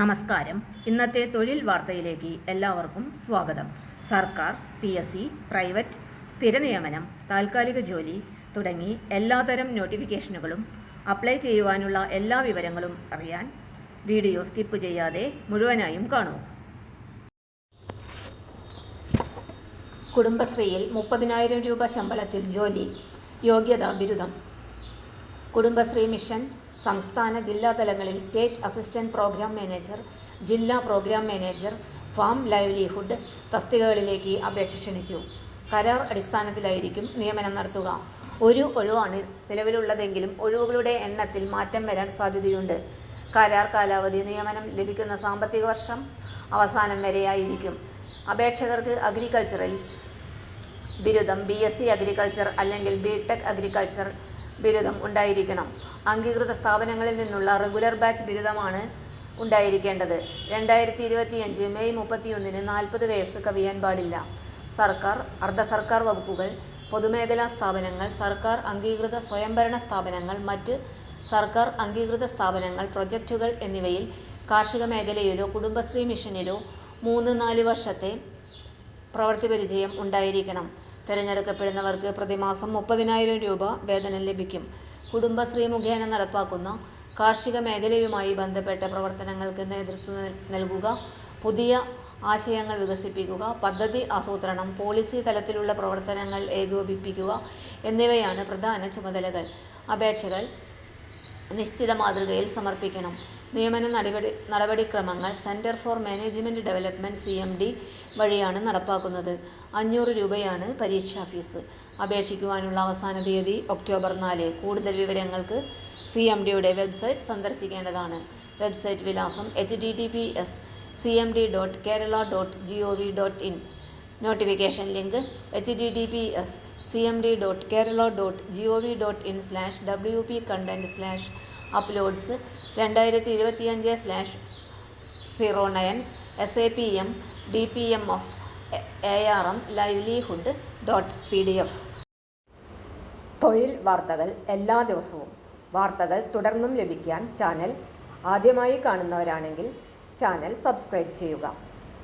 നമസ്കാരം. ഇന്നത്തെ തൊഴിൽ വാർത്തയിലേക്ക് എല്ലാവർക്കും സ്വാഗതം. സർക്കാർ പി എസ് സി പ്രൈവറ്റ് സ്ഥിര നിയമനം താൽക്കാലിക ജോലി തുടങ്ങി എല്ലാതരം നോട്ടിഫിക്കേഷനുകളും അപ്ലൈ ചെയ്യുവാനുള്ള എല്ലാ വിവരങ്ങളും അറിയാൻ വീഡിയോ സ്കിപ്പ് ചെയ്യാതെ മുഴുവനായും കാണൂ. കുടുംബശ്രീയിൽ മുപ്പതിനായിരം രൂപ ശമ്പളത്തിൽ ജോലി. യോഗ്യതാ ബിരുദം. കുടുംബശ്രീ മിഷൻ സംസ്ഥാന ജില്ലാ തലങ്ങളിൽ സ്റ്റേറ്റ് അസിസ്റ്റന്റ് പ്രോഗ്രാം മാനേജർ ജില്ലാ പ്രോഗ്രാം മാനേജർ ഫാം ലൈവ്ലിഹുഡ് തസ്തികകളിലേക്ക് അപേക്ഷ ക്ഷണിച്ചു. കരാർ അടിസ്ഥാനത്തിലായിരിക്കും നിയമനം നടത്തുക. ഒരു ഒഴിവാണ് നിലവിലുള്ളതെങ്കിലും ഒഴിവുകളുടെ എണ്ണത്തിൽ മാറ്റം വരാൻ സാധ്യതയുണ്ട്. കരാർ കാലാവധി നിയമനം ലഭിക്കുന്ന സാമ്പത്തിക വർഷം അവസാനം വരെയായിരിക്കും. അപേക്ഷകർക്ക് അഗ്രികൾച്ചറിൽ ബിരുദം ബി എസ് സി അഗ്രികൾച്ചർ അല്ലെങ്കിൽ ബി ടെക് അഗ്രികൾച്ചർ ബിരുദം ഉണ്ടായിരിക്കണം. അംഗീകൃത സ്ഥാപനങ്ങളിൽ നിന്നുള്ള റെഗുലർ ബാച്ച് ബിരുദമാണ് ഉണ്ടായിരിക്കേണ്ടത്. രണ്ടായിരത്തി ഇരുപത്തിയഞ്ച് മെയ് മുപ്പത്തിയൊന്നിന് നാൽപ്പത് വയസ്സ് കവിയാൻ പാടില്ല. സർക്കാർ അർദ്ധ സർക്കാർ വകുപ്പുകൾ പൊതുമേഖലാ സ്ഥാപനങ്ങൾ സർക്കാർ അംഗീകൃത സ്വയംഭരണ സ്ഥാപനങ്ങൾ മറ്റ് സർക്കാർ അംഗീകൃത സ്ഥാപനങ്ങൾ പ്രൊജക്റ്റുകൾ എന്നിവയിൽ കാർഷിക മേഖലയിലോ കുടുംബശ്രീ മിഷനിലോ മൂന്ന് നാല് വർഷത്തെ പ്രവൃത്തി പരിചയം ഉണ്ടായിരിക്കണം. തിരഞ്ഞെടുക്കപ്പെടുന്നവർക്ക് പ്രതിമാസം മുപ്പതിനായിരം രൂപ വേതനം ലഭിക്കും. കുടുംബശ്രീ മുഖേന നടപ്പാക്കുന്ന കാർഷിക മേഖലയുമായി ബന്ധപ്പെട്ട പ്രവർത്തനങ്ങൾക്ക് നേതൃത്വം നൽകുക പുതിയ ആശയങ്ങൾ വികസിപ്പിക്കുക പദ്ധതി ആസൂത്രണം പോളിസി തലത്തിലുള്ള പ്രവർത്തനങ്ങൾ ഏകോപിപ്പിക്കുക എന്നിവയാണ് പ്രധാന ചുമതലകൾ. അപേക്ഷകൾ നിശ്ചിത മാതൃകയിൽ സമർപ്പിക്കണം. നിയമന നടപടി നടപടിക്രമങ്ങൾ centre for management development C M D വഴിയാണ് നടപ്പാക്കുന്നത്. അഞ്ഞൂറ് രൂപയാണ് പരീക്ഷാ ഫീസ്. അപേക്ഷിക്കുവാനുള്ള അവസാന തീയതി ഒക്ടോബർ നാല്. കൂടുതൽ വിവരങ്ങൾക്ക് സി എം ഡിയുടെ വെബ്സൈറ്റ് സന്ദർശിക്കേണ്ടതാണ്. വെബ്സൈറ്റ് വിലാസം H D T P S C M D dot Kerala dot G O V dot in. Notification link H D T P S C M D dot Kerala dot G O V dot in slash W P content slash uploads രണ്ടായിരത്തി ഇരുപത്തിയഞ്ച് slash zero nine S A P M D P M F A R M livelihood dot P D F തൊഴിൽ വാർത്തകൾ എല്ലാ ദിവസവും. വാർത്തകൾ തുടർന്നും ലഭിക്കാൻ channel ആദ്യമായി കാണുന്നവരാണെങ്കിൽ ചാനൽ സബ്സ്ക്രൈബ് ചെയ്യുക.